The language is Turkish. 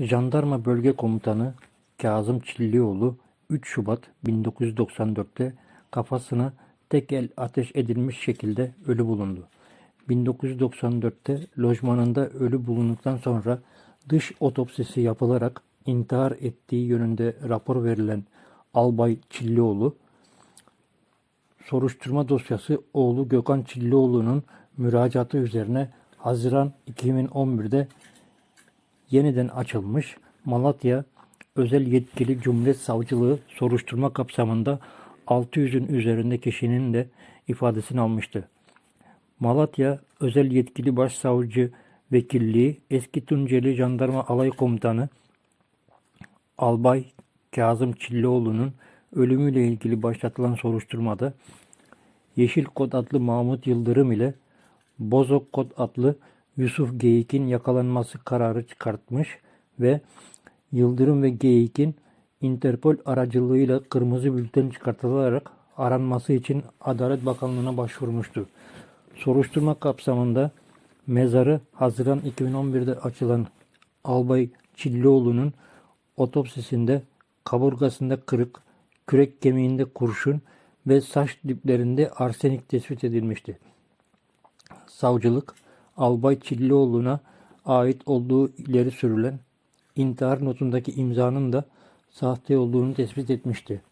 Jandarma Bölge Komutanı Kazım Çillioğlu 3 Şubat 1994'te kafasına tek el ateş edilmiş şekilde ölü bulundu. 1994'te lojmanında ölü bulunduktan sonra dış otopsisi yapılarak intihar ettiği yönünde rapor verilen Albay Çillioğlu, soruşturma dosyası oğlu Gökhan Çillioğlu'nun müracaatı üzerine Haziran 2011'de yeniden açılmış Malatya Özel Yetkili Cumhuriyet Savcılığı soruşturma kapsamında 600'ün üzerinde kişinin de ifadesini almıştı. Malatya Özel Yetkili Başsavcı Vekilliği Eski Tunceli Jandarma Alay Komutanı Albay Kazım Çillioğlu'nun ölümüyle ilgili başlatılan soruşturmada Yeşil Kod adlı Mahmut Yıldırım ile Bozok Kod adlı Yusuf Geyik'in yakalanması kararı çıkartmış ve Yıldırım ve Geyik'in Interpol aracılığıyla kırmızı bülten çıkartılarak aranması için Adalet Bakanlığı'na başvurmuştu. Soruşturma kapsamında mezarı Haziran 2011'de açılan Albay Çillioğlu'nun otopsisinde kaburgasında kırık, kürek kemiğinde kurşun ve saç diplerinde arsenik tespit edilmişti. Savcılık, Albay Çillioğlu'na ait olduğu ileri sürülen intihar notundaki imzanın da sahte olduğunu tespit etmişti.